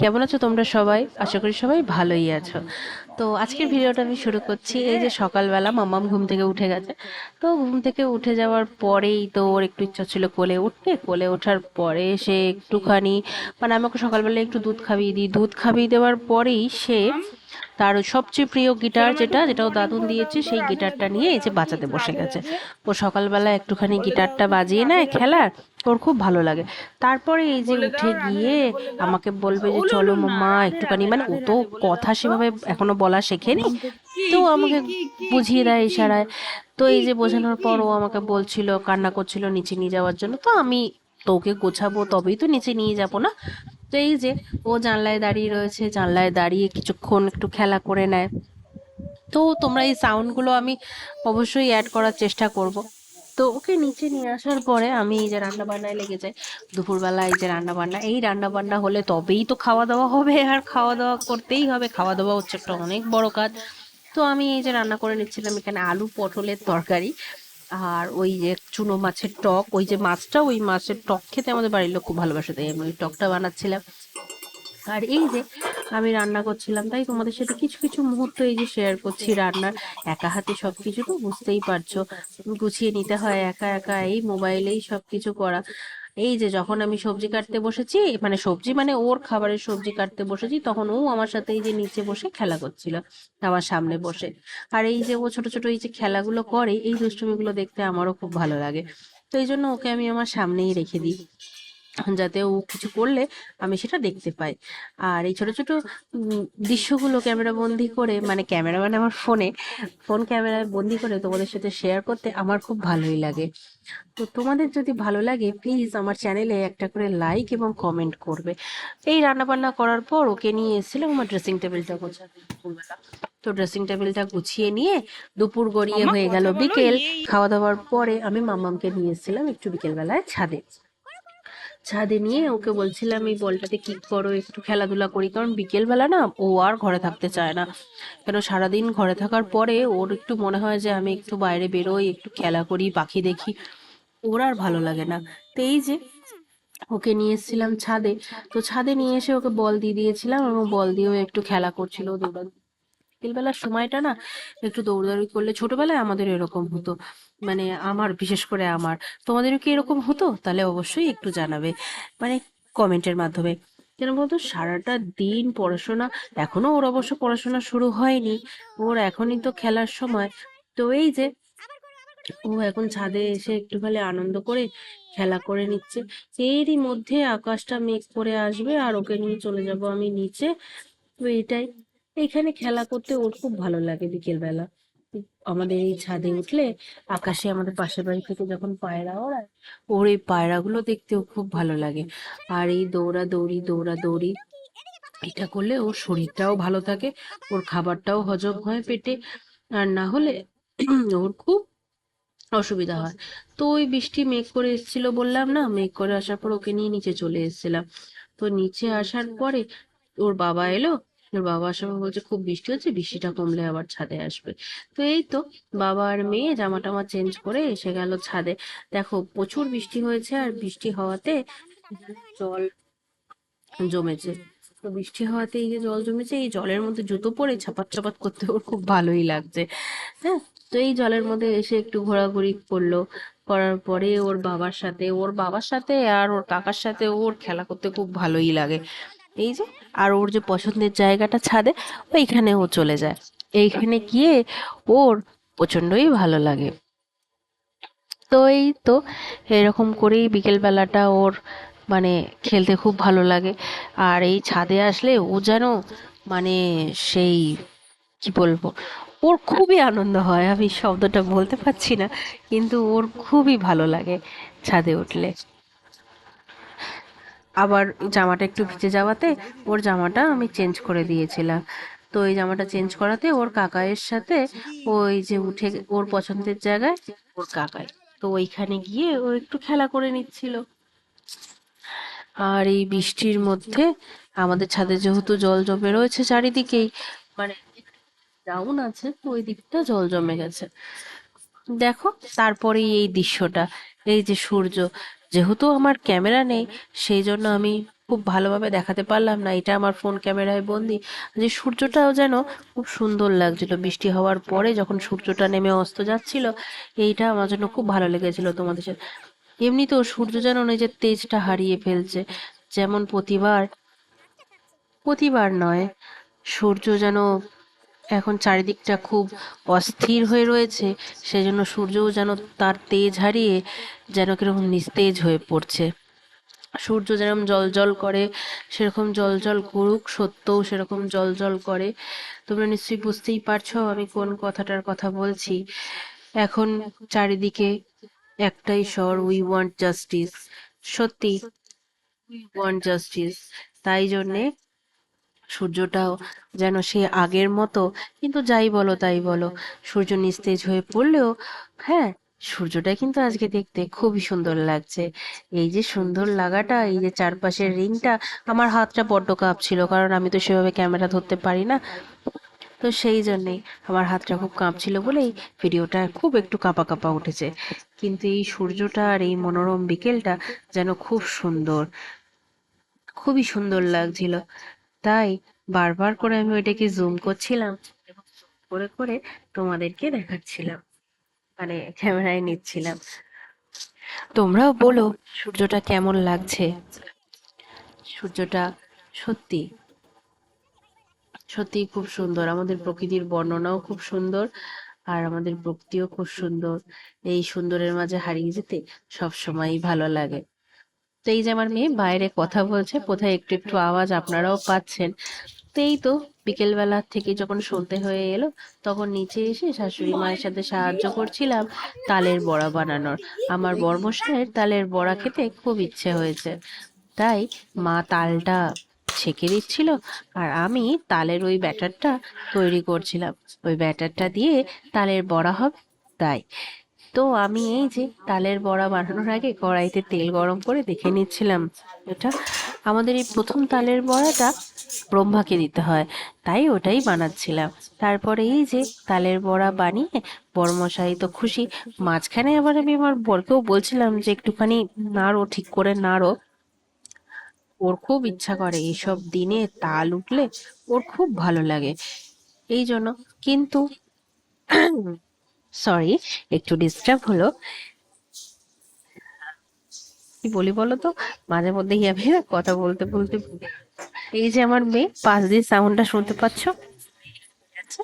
কেমন আছো তোমরা সবাই? আশা করি সবাই ভালোই আছো। তো আজকের ভিডিওটা আমি শুরু করছি, এই যে সকালবেলা মামাম ঘুম থেকে উঠে গেছে। তো ঘুম থেকে উঠে যাওয়ার পরেই তো ওর একটু ইচ্ছা ছিল কোলে উঠতে। কোলে ওঠার পরে সে একটুখানি মানে আমাকে সকালবেলা একটু দুধ খাবিয়ে দিই। দুধ খাবিয়ে দেওয়ার পরেই সে তার সবচেয়ে প্রিয় গিটার যেটা যেটা ও দাদুন দিয়েছে, সেই গিটারটা নিয়ে এই যে বাজাতে বসে গেছে। ও সকালবেলা একটুখানি গিটারটা বাজিয়ে নেয় খেলার, ওর খুব ভালো লাগে। তারপরে এই যে উঠে গিয়ে আমাকে বলবে যে, চলো মা একটুখানি। মানে ও তো কথা সেভাবে এখনও বলা শেখেনি। তো আমাকে বুঝিয়ে দেয় ইশারায়। তো এই যে বোঝানোর পর ও আমাকে বলছিল, কান্না করছিল নিচে নিয়ে যাওয়ার জন্য। তো আমি তোকে গোছাবো, তবেই তো নিচে নিয়ে যাব না। তো এই যে, ও জানলায় দাঁড়িয়ে রয়েছে, জানলায় দাঁড়িয়ে কিছুক্ষণ একটু খেলা করে নেয়। তো তোমরা এই সাউন্ডগুলো আমি অবশ্যই অ্যাড করার চেষ্টা করব। তো ওকে নিচে নিয়ে আসার পরে আমি এই যে রান্না বান্নায় লেগে যাই। দুপুরবেলা এই যে রান্না বান্না এই রান্না বান্না হলে তবেই তো খাওয়া দাওয়া হবে, আর খাওয়া দাওয়া করতেই হবে। খাওয়া দাওয়া হচ্ছে একটা অনেক বড় কাজ। তো আমি এই যে রান্না করে নিচ্ছিলাম এখানে আলু পটলের তরকারি। আর ওই যে চুনো মাছের টক, ওই যে মাছটা, ওই মাছের টক খেতে আমাদের বাড়ির লোক খুব ভালোবাসে, তাই আমি ওই টকটা বানাচ্ছিলাম। আর এই যে আমি রান্না করছিলাম, তাই তোমাদের সাথে কিছু কিছু মুহূর্ত এই যে শেয়ার করছি রান্নার। একা হাতে সব কিছু তো বুঝতেই পারছ, গুছিয়ে নিতে হয় একা একা, এই মোবাইলেই সব কিছু করা। এই যে যখন আমি সবজি কাটতে বসেছি মানে সবজি মানে ওর খাবারের সবজি কাটতে বসেছি, তখন ও আমার সাথে এই যে নিচে বসে খেলা করছিল, আমার সামনে বসে। আর এই যে ও ছোট ছোট এই যে খেলাগুলো করে, এই দুষ্টুমিগুলো দেখতে আমারও খুব ভালো লাগে। তো এই জন্য ওকে আমি আমার সামনেই রেখে দিই। যাতে ও কিছু করলে আমি সেটা দেখতে পাই। আর এই ছোট ছোট দৃশ্যগুলো ক্যামেরা বন্দি করে মানে ক্যামেরা মানে আমার ফোনে ফোন ক্যামেরায় বন্দি করে তোমাদের সাথে শেয়ার করতে আমার খুব ভালোই লাগে। তো তোমাদের যদি ভালো লাগে প্লিজ আমার চ্যানেলে একটা করে লাইক এবং কমেন্ট করবে। এই রান্না বান্না করার পর ওকে নিয়ে এসেছিলাম আমার ড্রেসিং টেবিলটা গোছাতে দুপুরবেলা। তো ড্রেসিং টেবিলটা গুছিয়ে নিয়ে দুপুর গড়িয়ে হয়ে গেল বিকেল। খাওয়া দাওয়ার পরে আমি মাম্মামকে নিয়ে এসেছিলাম একটু বিকেলবেলায় ছাদে। ছাদে নিয়ে ওকে বলছিলাম, এই বলটাতে কি করো? একটু খেলাধুলা করি। কারণ বিকেলবেলা না ও আর ঘরে থাকতে চায় না। কেন সারাদিন ঘরে থাকার পরে ওর একটু মনে হয় যে আমি একটু বাইরে বেরোই, একটু খেলা করি, পাখি দেখি। ওর আর ভালো লাগে না। তো এই যে ওকে নিয়ে এসেছিলাম ছাদে। তো ছাদে নিয়ে এসে ওকে বল দিয়ে দিয়েছিলাম এবং বল দিয়েও একটু খেলা করছিল দৌড়াদৌড়ি। বিকেলবেলার সময়টা না একটু দৌড়াদৌড়ি করলে ছোটবেলায় আমাদের এরকম হতো। মানে আমার, বিশেষ করে আমার, তোমাদেরও কি এরকম হতো? তাহলে অবশ্যই একটু জানাবে মানে কমেন্টের মাধ্যমে। কেন বলতো? সারাটা দিন পড়াশোনা, এখনও ওর অবশ্য পড়াশোনা শুরু হয়নি। ওর এখনই তো খেলার সময়। তো এই যে, ও এখন ছাদে এসে একটু খালি আনন্দ করে খেলা করে নিচ্ছে। এরই মধ্যে আকাশটা মেঘ করে আসবে আর ওকে নিয়ে চলে যাব আমি নিচে। তো এটাই। এখানে খেলা করতে ওর খুব ভালো লাগে বিকেল বেলা আমাদের এই ছাদে উঠলে আকাশে আমাদের পাশের বাড়ি থেকে যখন পায়রা ওড়ায়, ওর এই পায়রাগুলো দেখতেও খুব ভালো লাগে। আর এই দৌড়া দৌড়ি দৌড়া দৌড়ি, এটা করলে ওর শরীরটাও ভালো থাকে, ওর খাবারটাও হজম হয় পেটে। আর না হলে ওর খুব অসুবিধা হয়। তো ওই বৃষ্টি মেঘ করে এসেছিল বললাম না, মেঘ করে আসার পর ওকে নিয়ে নিচে চলে এসেছিলাম। তো নিচে আসার পরে ওর বাবা এলো ওর বাবা আসার পর বলছে খুব বৃষ্টি হচ্ছে, বৃষ্টিটা কমলে আবার ছাদে আসবে। তো এই তো বাবা আর মেয়ে জামা টামা চেঞ্জ করে এসে গেল ছাদে। দেখো প্রচুর বৃষ্টি হয়েছে আর বৃষ্টি হওয়াতে জল জমেছে। তো বৃষ্টি হওয়াতে এই যে জল জমেছে, এই জলের মধ্যে জুতো পরে ছাপাত ছাপাত করতে ওর খুব ভালোই লাগছে। হ্যাঁ তো এই জলের মধ্যে এসে একটু ঘোরাঘুরি করল। করার পরে ওর বাবার সাথে, ওর বাবার সাথে আর ওর কাকার সাথে ওর খেলা করতে খুব ভালোই লাগে। এই যে, আর ওর যে পছন্দের জায়গাটা ছাদে ওইখানে ও চলে যায়। এইখানে গিয়ে ওর প্রচন্ডই ভালো লাগে। তো এই তো, এরকম করেই বিকেলবেলাটা ওর মানে খেলতে খুব ভালো লাগে। আর এই ছাদে আসলে ও যেন মানে সেই, কি বলব, ওর খুবই আনন্দ হয়। আমি শব্দটা বলতে পারছি না, কিন্তু ওর খুবই ভালো লাগে ছাদে উঠলে। আবার জামাটা একটু ভিজে যাওয়াতে ওর জামাটা আমি চেঞ্জ করে দিয়েছিলাম। তো এই জামাটা চেঞ্জ করাতে ওর কাকায়ের সাথে ওই যে উঠে ওর পছন্দের জায়গায় ওর কাকাই। তো ওইখানে গিয়ে ও একটু খেলা করে নিচ্ছিল। আর এই বৃষ্টির মধ্যে আমাদের ছাদে যেহেতু জল জমে রয়েছে চারিদিকেই মানে ডাউন আছে, তো ওই দিকটা জল জমে গেছে। দেখো তারপরে এই দৃশ্যটা। এই যে সূর্য, যেহেতু আমার ক্যামেরা নেই, সেই জন্য আমি খুব ভালোভাবে দেখাতে পারলাম না। এটা আমার ফোন ক্যামেরায় বন্দি। যে সূর্যটাও যেন খুব সুন্দর লাগছিল। বৃষ্টি হওয়ার পরে যখন সূর্যটা নেমে অস্ত যাচ্ছিল, এইটা আমার জন্য খুব ভালো লেগেছিল তোমাদের সাথে। এমনিতেও সূর্য যেন নিজের তেজটা হারিয়ে ফেলছে। যেমন প্রতিবার প্রতিবার নয়, সূর্য যেন এখন চারিদিকটা খুব অস্থির হয়ে রয়েছে, সেজন্য সূর্যও যেন তার তেজ হারিয়ে যেন কীরকম নিস্তেজ হয়ে পড়ছে। সূর্য যেরকম জল জল করে, সেরকম জল জল করুক, সত্যও সেরকম জল জল করে। তোমরা নিশ্চয়ই বুঝতেই পারছ আমি কোন কথাটার কথা বলছি। এখন চারিদিকে একটাই স্বর উই ওয়ান্ট জাস্টিস সত্যি উই ওয়ান্ট জাস্টিস তাই জন্যে সূর্যটাও যেন সে আগের মতো। কিন্তু যাই বলো, তাই বলো। সূর্য নিস্তেজ হয়ে পড়লেও হ্যাঁ সূর্যটা কিন্তু আজকে দেখতে খুবই সুন্দর লাগছে। এই যে সুন্দর লাগাটা, এই যে চারপাশের রিংটা, আমার হাতটা বড্ড কাঁপছিল, কারণ আমি তো সেভাবে ক্যামেরা ধরতে পারি না। তো সেই জন্যেই আমার হাতটা খুব কাঁপছিল বলেই ভিডিওটা খুব একটু কাঁপা কাঁপা উঠেছে। কিন্তু এই সূর্যটা আর এই মনোরম বিকেলটা যেন খুব সুন্দর, খুবই সুন্দর লাগছিল। তাই বারবার করে আমি ওইটাকে জুম করছিলাম এবং zoom করে করে তোমাদেরকে দেখাচ্ছিলাম। মানে ক্যামেরায় নিচ্ছিলাম। তোমরাও বলো, সূর্যটা কেমন লাগছে? সূর্যটা সত্যি সত্যি খুব সুন্দর। আমাদের প্রকৃতির বর্ণনাও খুব সুন্দর আর আমাদের প্রকৃতিও খুব সুন্দর। এই সুন্দরের মাঝে হারিয়ে যেতে সব সময়ই ভালো লাগে। তো এই যে আমার মেয়ে বাইরে কথা বলছে, কোথায় একটু একটু আওয়াজ আপনারাও পাচ্ছেন। তো এই তো বিকেলবেলা থেকে যখন সন্ধে হয়ে এলো, তখন নিচে এসে শাশুড়ি মায়ের সাথে সাহায্য করছিলাম তালের বড়া বানানোর। আমার বর্মশাইয়ের তালের বড়া খেতে খুব ইচ্ছে হয়েছে। তাই মা তালটা ছেঁকে দিচ্ছিল আর আমি তালের ওই ব্যাটারটা তৈরি করছিলাম। ওই ব্যাটারটা দিয়ে তালের বড়া হবে, তাই। তো আমি এই যে তালের বড়া বানানোর আগে কড়াইতে তেল গরম করে দেখে নিচ্ছিলাম। এটা আমাদের এই প্রথম তালের বড়াটা ব্রহ্মাকে দিতে হয়, তাই ওটাই বানাচ্ছিলাম। তারপরে এই যে তালের বড়া বানিয়ে বড়মশাই তো খুশি। মাঝখানে আবার আমি আমার বরকেও বলছিলাম যে একটুখানি নাড়ো, ঠিক করে নাড়ো। ওর খুব ইচ্ছা করে এইসব দিনে তাল উঠলে ওর খুব ভালো লাগে। এই জন্য কিন্তু সরি একটু ডিস্টার্ব হলো। কি বলি বলো তো মাঝে মধ্যেই আমি কথা বলতে বলতে এই যে আমার মেয়ে পাশ দিয়ে সাউন্ডটা শুনতে পাচ্ছ? আচ্ছা,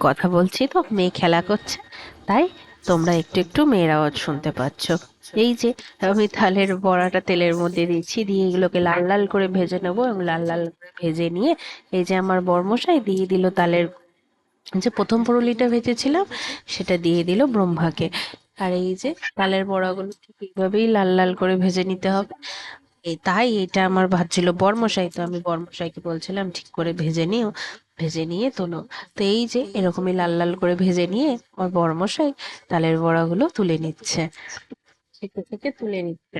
কথা বলছি তো মেয়ে খেলা করছে তাই তোমরা একটু একটু মেয়ের আওয়াজ শুনতে পাচ্ছ। এই যে আমি থালের বড়াটা তেলের মধ্যে দিচ্ছি দিয়ে এগুলোকে লাল লাল করে ভেজে নেব এবং লাল লাল ভেজে নিয়ে এই যে আমার বর্মশাই দিয়ে দিল তালের যে প্রথম পুরুলিটা ভেজেছিলাম, সেটা দিয়ে দিল ব্রহ্মাকে। আর এই যে তালের বড়াগুলো ঠিক এইভাবেই লাল লাল করে ভেজে নিতে হবে। তাই এটা আমার ভাবছিল বর্মশাই, তো আমি বর্মশাইকে বলছিলাম, ঠিক করে ভেজে নিও, ভেজে নিয়ে তোলো। তো এই যে এরকমই লাল লাল করে ভেজে নিয়ে আমার বর্মশাই তালের বড়াগুলো তুলে নিচ্ছে। থেকে থেকে তুলে নিচ্ছে।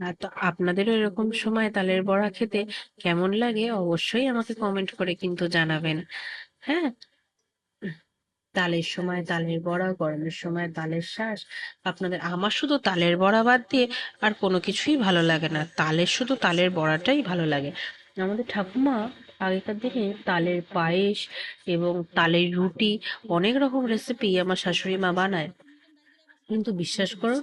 আর তো আপনাদেরও এরকম সময় তালের বড়া খেতে কেমন লাগে অবশ্যই আমাকে কমেন্ট করে কিন্তু জানাবেন। হ্যাঁ? তালের সময় তালের বড়া, গরমের সময় তালের শ্বাস আপনাদের, আমার শুধু তালের বড়া বাদ দিয়ে আর কোনো কিছুই ভালো লাগে না। তালের শুধু তালের বড়াটাই ভালো লাগে। আমাদের ঠাকুমা আগেকার দিনে তালের পায়েস এবং তালের রুটি অনেক রকম রেসিপি আমার শাশুড়ি মা বানায়। কিন্তু বিশ্বাস করো,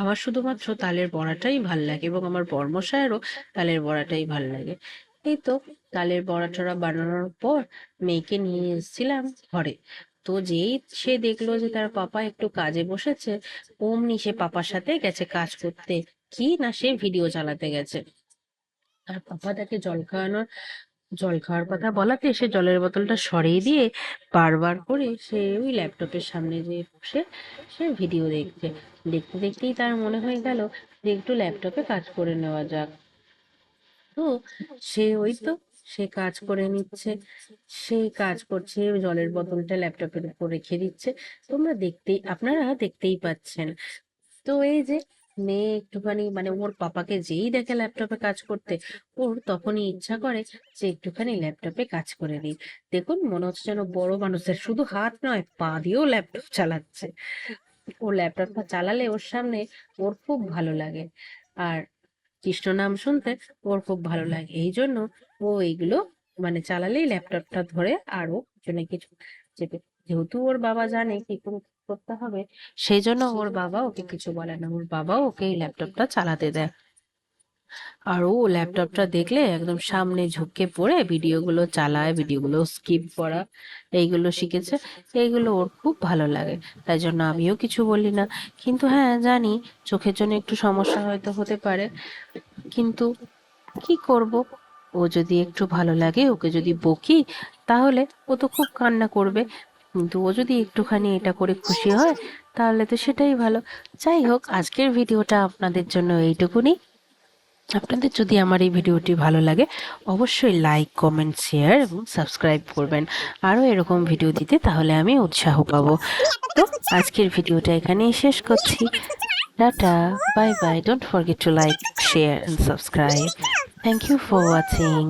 আমার শুধুমাত্র তালের বড়াটাই ভালো লাগে এবং আমার বর্মশায়েরও তালের বড়াটাই ভালো লাগে। এই তো তালের বড়া টড়া বানানোর পর মেয়েকে নিয়ে এসেছিলাম ঘরে। তো যেই সে দেখল যে তার পাপা একটু কাজে বসেছে, অমনি সে পাপার সাথে গেছে কাজ করতে। কি না সে ভিডিও চালাতে গেছে। আর পাপা তাকে জল খাওয়ানোর জল খাওয়ার কথা বলাতে সে জলের বোতলটা সরিয়ে দিয়ে বারবার করে সে ওই ল্যাপটপের সামনে যেয়ে বসে সে ভিডিও দেখছে। দেখতে দেখতেই তার মনে হয়ে গেল যে একটু ল্যাপটপে কাজ করে নেওয়া যাক। তো সে ওই তো সে কাজ করে নিচ্ছে। সে কাজ করছে জলের বোতলটা ল্যাপটপের উপর রেখে দিচ্ছে। তোমরা দেখতেই আপনারা দেখতেই পাচ্ছেন। তো এই যে মেয়ে একটুখানি মানে ওর পাপাকে যেই দেখে ল্যাপটপে কাজ করতে, ওর তখনই ইচ্ছা করে যে একটুখানি ল্যাপটপে কাজ করে নিই দেখুন, মনে হচ্ছে যেন বড় মানুষের শুধু হাত নয়, পা দিয়েও ল্যাপটপ চালাচ্ছে। ও ল্যাপটপটা চালালে ওর সামনে ওর খুব ভালো লাগে। আর কৃষ্ণ নাম শুনতে ওর খুব ভালো লাগে। এই জন্য ও এইগুলো মানে চালালেই ল্যাপটপটা ধরে আর পিছনে কিছু যেহেতু ওর বাবা জানে কি করতে হবে সেই জন্য ওর বাবা ওকে কিছু বলে না। ওর বাবা ওকে এই ল্যাপটপটা চালাতে দেয়। আর ও ল্যাপটপটা দেখলে একদম সামনে ঝুঁকে পড়ে ভিডিওগুলো চালায় ভিডিওগুলো স্কিপ করা এইগুলো শিখেছে। এইগুলো ওর খুব ভালো লাগে। তাই জন্য আমিও কিছু বলি না। কিন্তু হ্যাঁ জানি চোখের জন্য একটু সমস্যা হয়তো হতে পারে। কিন্তু কি করব? ও যদি একটু ভালো লাগে ওকে যদি বকি তাহলে ও তো খুব কান্না করবে। কিন্তু ও যদি একটুখানি এটা করে খুশি হয়, তাহলে তো সেটাই ভালো। যাই হোক, আজকের ভিডিওটা আপনাদের জন্য এইটুকুনি। আপনাদের যদি আমার এই ভিডিওটি ভালো লাগে, অবশ্যই লাইক, কমেন্ট, শেয়ার এবং সাবস্ক্রাইব করবেন। আরও এরকম ভিডিও দিতে তাহলে আমি উৎসাহ পাবো। তো আজকের ভিডিওটা এখানেই শেষ করছি। Tata, bye bye, don't forget to like, share and subscribe. Thank you for watching.